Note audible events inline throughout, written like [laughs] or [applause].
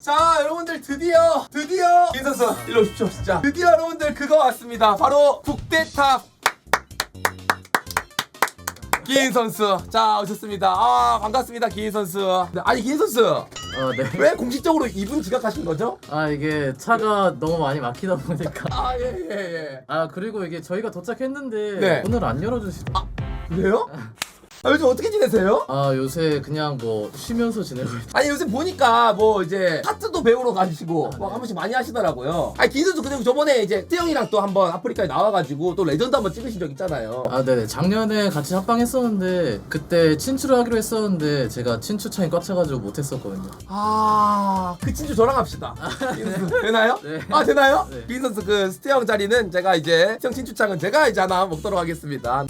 자 여러분들 드디어 드디어 긴 선수 일로 오십시오 진짜 드디어 여러분들 그거 왔습니다 바로 국대탑 기인 선수 자 오셨습니다 아 반갑습니다 기인 선수 네, 아니 기인 선수 어, 네. 왜 공식적으로 이분 지각하신 거죠? 아 이게 차가 너무 많이 막히다 보니까. 아 예 예예 아 그리고 이게 저희가 도착했는데 네. 오늘 안 열어주시. 아, 그래요? 아, 요즘 어떻게 지내세요? 아 요새 그냥 뭐 쉬면서 지내고 있. 아니 요새 보니까 뭐 이제 하트도 배우러 가시고 막 한 번씩 많이 하시더라고요. 아니 선수 그리고 저번에 이제 태영이랑 또 한번 아프리카에 나와가지고 또 레전드 한번 찍으신 적 있잖아요. 아 네네 작년에 같이 합방했었는데 그때 친추를 하기로 했었는데 제가 친추 차이 꽉 차가지고 못했었거든요. 아, 그 친구 저랑 합시다. 기인 선수 되나요? 네. 아, 되나요? 네. 기인 선수 그 스테형 자리는 제가 이제 스테형 친추창은 제가 이제 하나 먹도록 하겠습니다.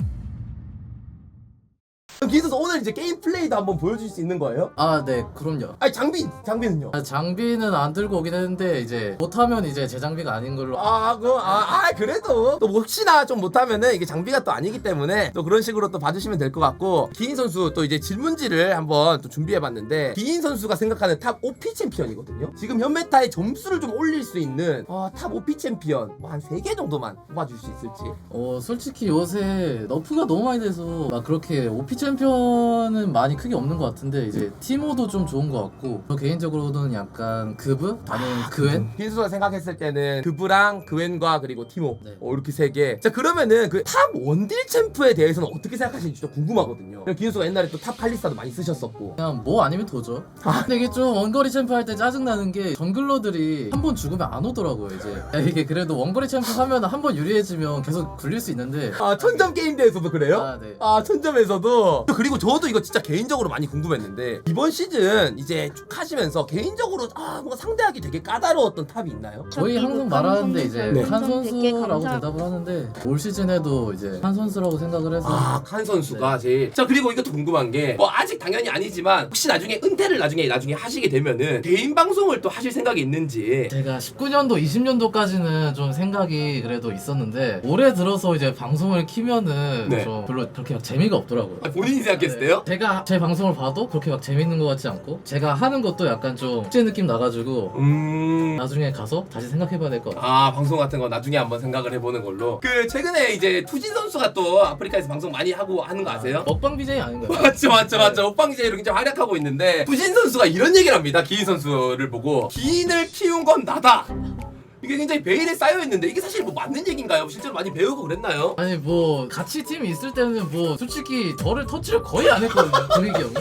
선수 오늘 이제 게임 플레이도 한번 보여줄 수 있는 거예요? 아 네 그럼요. 아니 장비 장비는요? 아, 장비는 안 들고 오긴 했는데 이제 못하면 이제 제 장비가 아닌 걸로. 아, 그, 아, 아, 그래도 또 혹시나 좀 못하면은 이게 장비가 또 아니기 때문에 또 그런 식으로 또 봐주시면 될 것 같고 기인 선수 또 이제 질문지를 한번 또 준비해봤는데 기인 선수가 생각하는 탑 OP 챔피언이거든요. 지금 현메타의 점수를 좀 올릴 수 있는 어, 탑 OP 챔피언 뭐한세개 정도만 뽑아줄 수 있을지. 어 솔직히 요새 너프가 너무 많이 돼서 막 그렇게 OP 챔피언은 많이 크게 없는 것 같은데 이제 티모도 좀 좋은 것 같고 저 개인적으로는 약간 그브 아니면 그웬 기인 선수가 생각했을 때는 그브랑 그웬과 그리고 티모 네. 어, 이렇게 세 개. 자 그러면은 그 탑 원딜 챔프에 대해서는 어떻게 생각하시는지 진짜 궁금하거든요. 선수가 옛날에 또 탑 칼리스타도 많이 쓰셨었고. 그냥 뭐 아니면 도죠 근데 이게 좀 원거리 챔프 할 때 짜증 나는 게 정글러들이 한 번 죽으면 안 오더라고요 이제 야, 이게 그래도 원거리 챔프 하면 한 번 유리해지면 계속 굴릴 수 있는데 아 천점 게임 대회에서도 그래요? 아, 네. 아 천점에서도 그리고 저도 이거 진짜 개인적으로 많이 궁금했는데 이번 시즌 이제 쭉 하시면서 개인적으로 아 뭔가 상대하기 되게 까다로웠던 탑이 있나요? 저희 항상 말하는데 이제 네. 한 선수라고 대답을 하는데 올 시즌에도 이제 한 선수라고 생각을 해서 아, 칸 선수가 제일. 자, 그리고 이것도 궁금한 게, 뭐, 아직 당연히 아니지만, 혹시 나중에 은퇴를 나중에, 나중에 하시게 되면은, 개인 방송을 또 하실 생각이 있는지. 제가 19년도, 20년도까지는 좀 생각이 그래도 있었는데 올해 들어서 이제 방송을 키면은 네. 좀 별로 그렇게 막 재미가 없더라고요. 아, 본인 이 생각했을 때요? 네. 제가 제 방송을 봐도 그렇게 막 재밌는 것 같지 않고 제가 하는 것도 약간 좀 축제 느낌 나가지고 음. 나중에 가서 다시 생각해봐야 될 것 같아요. 아 방송 같은 거 나중에 한번 생각을 해보는 걸로 그 최근에 이제 투진 선수가 또 아프리카에서 방송 많이 하고 하는 거 아세요? 먹방 BJ 아닌가요? [laughs] 맞죠 맞죠 맞죠 옥방제로 굉장히 활약하고 있는데 투진 선수가 이런 얘기를 합니다 기인 선수를 보고 기인을 키운 건 나다 이게 굉장히 베일에 쌓여 있는데 이게 사실 뭐 맞는 얘기인가요? 실제로 많이 배우고 그랬나요? 아니 뭐 같이 팀이 있을 때는 뭐 솔직히 저를 터치를 거의 안 했거든요 [laughs] 분위기 형이.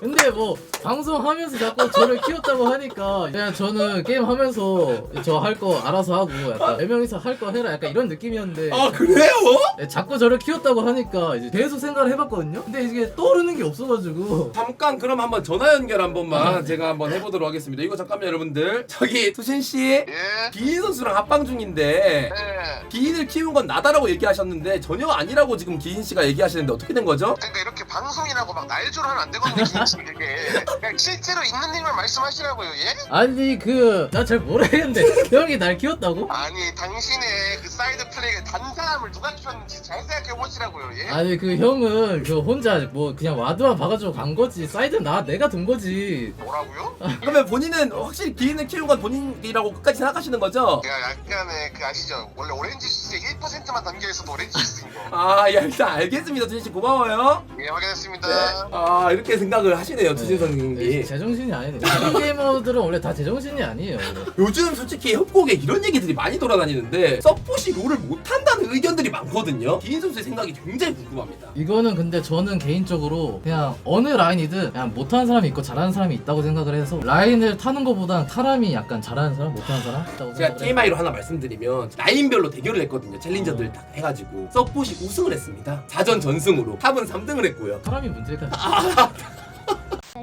근데 뭐 방송하면서 자꾸 저를 키웠다고 하니까 그냥 저는 게임 하면서 저 할 거 알아서 하고 약간 네 명이서 할 거 해라 약간 이런 느낌이었는데. 아 그래요? 네, 자꾸 저를 키웠다고 하니까 이제 계속 생각을 해봤거든요. 근데 이게 떠오르는 게 없어가지고. 잠깐 그럼 한번 전화 연결 한 번만 제가 한번 해보도록 하겠습니다. 이거 잠깐만 여러분들. 저기 투신씨. 예. 기인 선수랑 합방 중인데 네. 기인을 키운 건 나다라고 얘기하셨는데 전혀 아니라고 지금 기인 씨가 얘기하시는데 어떻게 된 거죠? 그러니까 이렇게 방송이라고 막 날조를 하면 안 되거든요, 이게. 그냥 실제로 있는 일만 말씀하시라고요, 예? 아니 그 나 잘 모르겠는데 형이 날 키웠다고? 아니, 당신의 그 사이드 플레이의 단사함을 누가 키웠는지 잘 생각해 보시라고요, 예? 아니 그 형은 그 혼자 뭐 그냥 와드만 봐가지고 간 거지 사이드 나 내가 둔 거지 뭐라고요? 그러면 본인은 확실히 기인을 키운 건 본인이라고 끝까지 생각하시는 거죠? 제가 약간의 그 아시죠? 원래 오렌 지 주스에 1%만 담겨 있어도 오렌지 주스인 거. 아, 야, 일단 알겠습니다. 투신 씨 고마워요. 예, 확인했습니다. 아, 이렇게 생각을 하시네요, 투신 네, 선생님이. 제정신이 아니네 게이머들은 원래 다 제정신이 아니에요. 요즘 솔직히 협곡에 이런 얘기들이 많이 돌아다니는데 서폿이 롤을 못한다는 의견들이 많거든요. 기인 선수의 생각이 굉장히 궁금합니다. 이거는 근데 저는 개인적으로 그냥 어느 라인이든 그냥 못하는 사람이 있고 잘하는 사람이 있다고 생각을 해서 라인을 타는 것보단 사람이 약간 잘하는 사람 못하는 사람 있다고 제가 생각을 해요 TMI로 하나 말씀드리면 라인별로 대결을 했거든요. 챌린저들 다 해가지고 서폿이 우승을 했습니다. 4전 전승으로 탑은 3등을 했고요. 사람이 문제가 [laughs]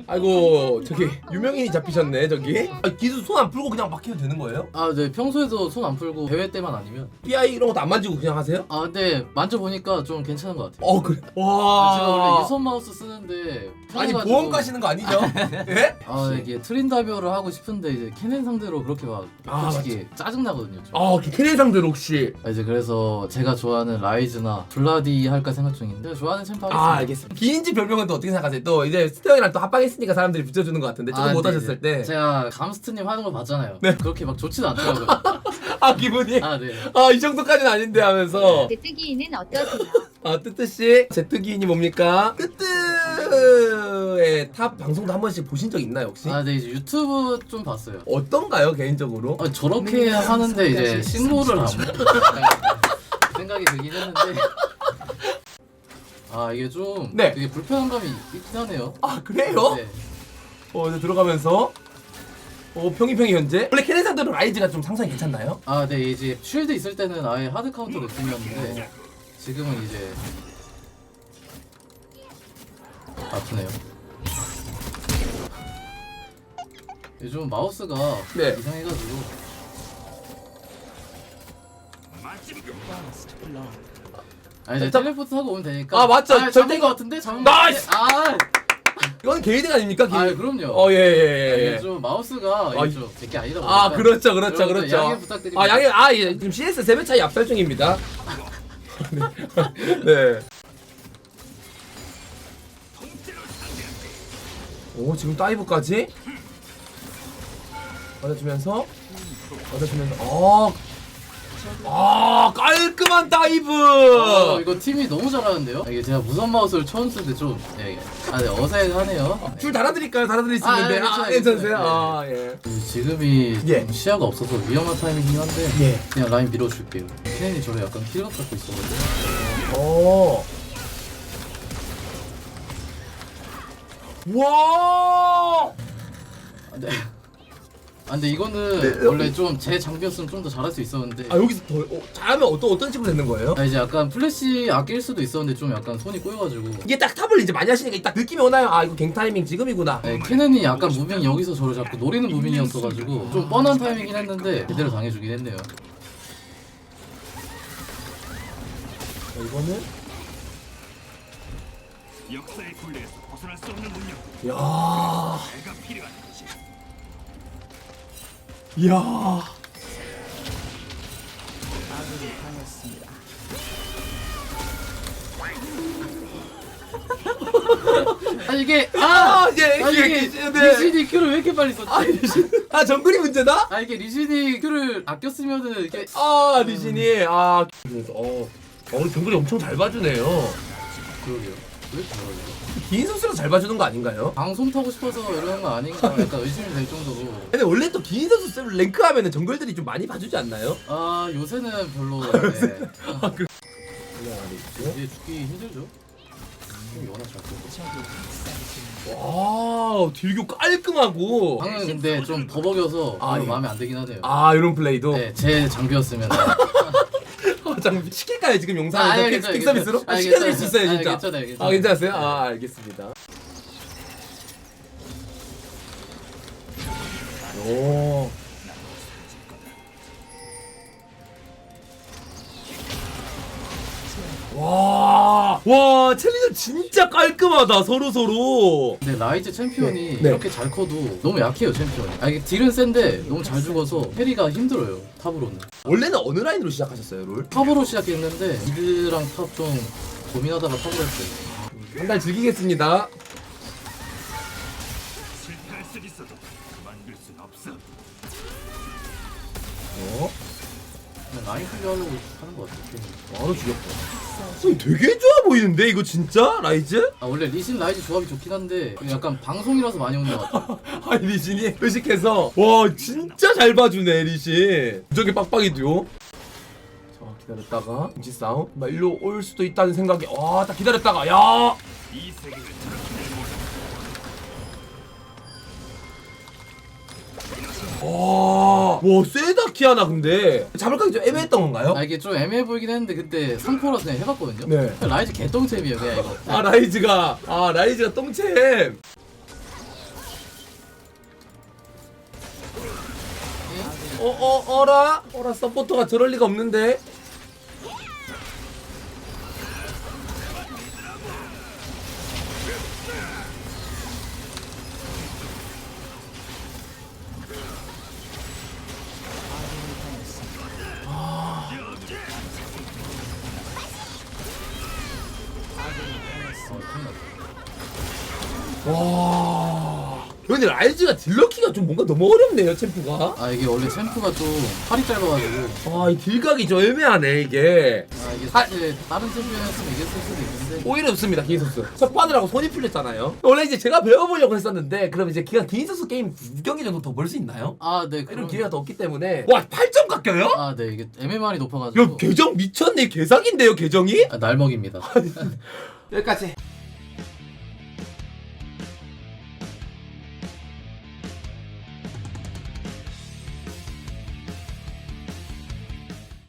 아이고 저기 유명인이 잡히셨네 저기. 아, 기수 손 안 풀고 그냥 막혀도 되는 거예요? 아, 네 평소에도 손 안 풀고 대회 때만 아니면 PI 이런 것도 안 만지고 그냥 하세요? 아, 근데 만져보니까 좀 괜찮은 것 같아요 어 그래. 아, 와. 제가 원래 유선 마우스 쓰는데 아니 편해가지고- 보험 까시는 거 아니죠? [laughs] 예? 아 이게 트린다비어를 하고 싶은데 이제 캐넨 상대로 그렇게 막 아, 솔직히 짜증 나거든요. 좀. 아 캐넨 상대로 혹시 아, 이제 그래서 제가 좋아하는 라이즈나 블라디 할까 생각 중인데 좋아하는 챔프 하겠습니다. 아 알겠습니다. 기인지 별명은 또 어떻게 생각하세요? 또 이제 스테어이랑 또 합방 했으니까 사람들이 붙여주는 것 같은데 조금 아, 못 근데 하셨을 이제 때. 제가 감스트님 하는 걸 봤잖아요. 네. 그렇게 막 좋지는 않더라고요. [laughs] 아 기분이 아 네. 아 이 정도까지는 아닌데 하면서 제뜨기는 어떠세요? [laughs] 아 뜨뜨 씨 제뜨기인이 뭡니까? 뜨뜨의 탑 방송도 한 번씩 보신 적 있나요 혹시? 아 네 이제 유튜브 좀 봤어요. 어떤가요 개인적으로? 아, 저렇게 하는데 이제 신고를 안 생각이 들긴 했는데 [laughs] 아 이게 좀 네. 되게 불편한 감이 있긴 하네요. 아 그래요? 네. 어 이제 들어가면서 어 평이평이 현재 원래 캐넨 상대로 라이즈가 좀 상상이 괜찮나요? 아, 네 이제 쉴드 있을 때는 아예 하드 카운터 느낌이었는데 지금은 이제 아프네요. 요즘 마우스가 네. 이상해가지고 아 이제 자, 텔레포트 하고 오면 되니까 아, 맞죠. 아, 절대 거 같은데 잡은 나이스! 거 같은데? 이건 개이득 아닙니까? 아, 아. 그럼요 어, 예, 예, 아, 예, 예. 좀 마우스가 아, 이게 좀 제게 아니다 보니까 아, 그렇죠, 그렇죠, 여러분들 그렇죠. 양해 부탁드립니다 아, 양해, 아, 예. 지금 CS 3배 차이 압살 중입니다. [laughs] 네. 오, 지금 다이브까지? 받아주면서, 받아주면서, 어, 아, 깔끔한 다이브! 어, 이거 팀이 너무 잘하는데요? 아, 이게 제가 무선 마우스를 처음 쓰는데 좀 예, 아, 네, 어색하네요. 줄 달아드릴까요? 달아드릴 수 아, 있는데. 예, 아, 괜찮아요, 괜찮으세요? 괜찮아요. 아, 예. 음, 지금이 좀 예. 시야가 없어서 위험한 타이밍이긴 한데 예. 그냥 라인 밀어줄게요. 케인이 저를 약간 킬각 갖고 있어가지고 오. 와! 아, 네. 아, 근데 이거는 네, 원래 좀 제 장비였으면 좀 더 잘할 수 있었는데 아, 여기서 더, 어, 잘하면 어떤, 어떤 식으로 되는 거예요? 아, 이제 약간 플래시 아낄 수도 있었는데 좀 약간 손이 꼬여가지고 이게 딱 탑을 이제 많이 하시니까 딱 느낌이 오나요? 아, 이거 갱 타이밍 지금이구나. 네, 케넨이 약간 무빙 여기서 저를 잡고 노리는 무빙이었어가지고 좀 뻔한 타이밍이긴 했는데 제대로 당해주긴 했네요. 자, 이거는 역사의 굴레에서 벗어날 수 없는 능력 야. 내가 필요한 것이 야. [laughs] 아 이게 아, 아! 예, 아 이게 네. 리신이 큐를 왜 이렇게 빨리 썼지? 아, 리신. 아, 정글이 문제다? 아 이게 리신이 큐를 아껴 쓰면은 이게 아, 리신이. 아, 그래서 어. 어, 우리 정글이 엄청 잘 봐주네요. 그러게요. 긴 선수가 잘 봐주는 거 아닌가요? 방송 타고 싶어서 이러는 거 아닌가 약간 의심이 될 정도로 근데 원래 또 긴 선수 랭크 하면은 정글들이 좀 많이 봐주지 않나요? 아 요새는 별로 네. 이게 죽기 힘들죠? 힘이 워낙 잘 쏘고 와, 딜교 깔끔하고. 방은 근데 좀 버벅여서 아, 예. 마음에 안 들긴 하네요 아, 이런 플레이도. 네, 제 장비였으면 어, [laughs] 잠깐 시킬까요 지금 아, 영상에서 아니, 픽 괜찮아요, 픽 서비스로? 괜찮아요. 아, 시켜드릴 아, 수 있어요 진짜. 괜찮아요, 괜찮아요. 아 괜찮으세요? 네. 아 알겠습니다. 오. 와, 와, 챌린저 진짜 깔끔하다, 서로 서로. 근데 라이즈 챔피언이 네, 네. 이렇게 잘 커도 너무 약해요 챔피언이 아 이게 딜은 센데 너무 잘 죽어서 캐리가 힘들어요 탑으로는 원래는 어느 라인으로 시작하셨어요, 롤? 탑으로 시작했는데 미드랑 탑 좀 고민하다가 탑으로 했어요 한 달 즐기겠습니다. 실패할 수 있어도 그만둘 순 없어 어? 그냥 라인 클리어하려고 하는 것 같아요 괜히. 바로 죽였다. 아니, 되게 좋아 보이는데, 이거 진짜? 라이즈? 아 원래 리신 라이즈 조합이 좋긴 한데 약간 방송이라서 많이 오는 것 같아요 [laughs] 아니 리신이 의식해서. 와 진짜 잘 봐주네 리신. 무적의 빡빡이도요 자 기다렸다가 김치 싸움. 막 일로 올 수도 있다는 생각에 와딱 기다렸다가 야! 와, 와 키아나 근데. 잡을까? 좀 애매했던 건가요? 아 이게 좀 애매해 보이긴 했는데 그때 상포라서 그냥 해봤거든요. 네. 라이즈 개똥챔이에요 그냥 이거. 아 라이즈가. 아 라이즈가 똥챔. 어 어 어라? 어라 서포터가 저럴 리가 없는데 와. 근데 라이즈가 딜러키가 좀 뭔가 너무 어렵네요 챔프가. 아 이게 원래 챔프가 좀 팔이 짧아가지고. 아이 딜각이 좀 애매하네 이게. 아 이게 사실 다른 챔피언이었으면 이겼을 수도 있는데. 오히려 좋습니다 기인 선수. 첫 판을 하고 손이 풀렸잖아요. 원래 이제 제가 배워보려고 했었는데 그럼 이제 기가 선수 게임 두 경기 정도 더볼수 있나요? 아네 이런 그럼 기회가 더 없기 때문에. 와 8점 깎여요? 아네 이게 MMR이 높아가지고. 야 계정 미쳤네 개사기인데요 계정이? 아, 날먹입니다. [laughs] [laughs] 여기까지